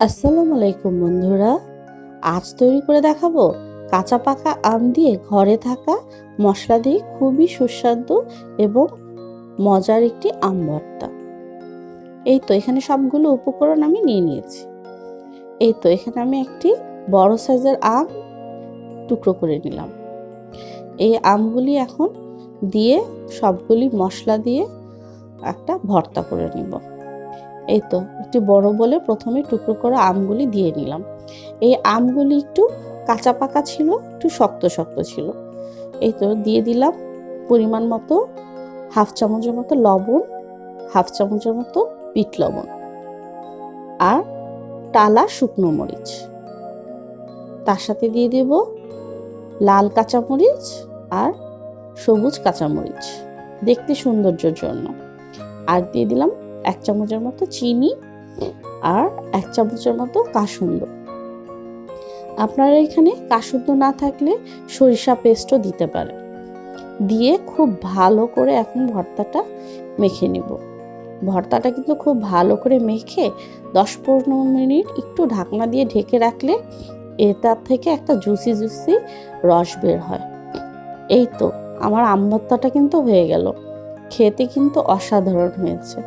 আসসালামু আলাইকুম, বন্ধুরা। আজ তৈরি করে দেখাবো কাঁচা পাকা আম দিয়ে ঘরে থাকা মশলা দিয়ে খুবই সুস্বাদু এবং মজার একটি আম ভর্তা। এই তো, এখানে সবগুলো উপকরণ আমি নিয়ে নিয়েছি। এই তো, এখানে আমি একটি বড় সাইজের আম টুকরো করে নিলাম। এই আমগুলি এখন দিয়ে সবগুলি মশলা দিয়ে একটা ভর্তা করে নিব। এই তো, একটি বড় বলে প্রথমে টুকরো করে আমগুলি দিয়ে নিলাম। এই আমগুলি একটু কাঁচা পাকা ছিল, একটু শক্ত শক্ত ছিল। এই তো, দিয়ে দিলাম পরিমাণ মতো হাফ চামচের মতো লবণ, হাফ চামচের মতো বিট লবণ আর টালা শুকনো মরিচ। তার সাথে দিয়ে দেব লাল কাঁচামরিচ আর সবুজ কাঁচামরিচ দেখতে সৌন্দর্যের জন্য। আর দিয়ে দিলাম এক চামচের মতো চিনি আর এক চামচের মতো কাসুন্দ আপনারা এখানে কাসুন্দ না থাকলে সরিষা পেস্টও দিতে পারেন। দিয়ে খুব ভালো করে এখন ভর্তাটা মেখে নিব। ভর্তাটা কিন্তু খুব ভালো করে মেখে দশ পনেরো মিনিট একটু ঢাকনা দিয়ে ঢেকে রাখলে এটার থেকে একটা জুসি জুসি রস বের হয়। এই তো, আমার আম ভর্তাটা কিন্তু হয়ে গেল। খেতে কিন্তু অসাধারণ হয়েছে।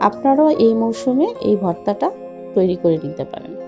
আপনারাও এই মৌসুমে এই ভর্তাটা তৈরি করে নিতে পারেন।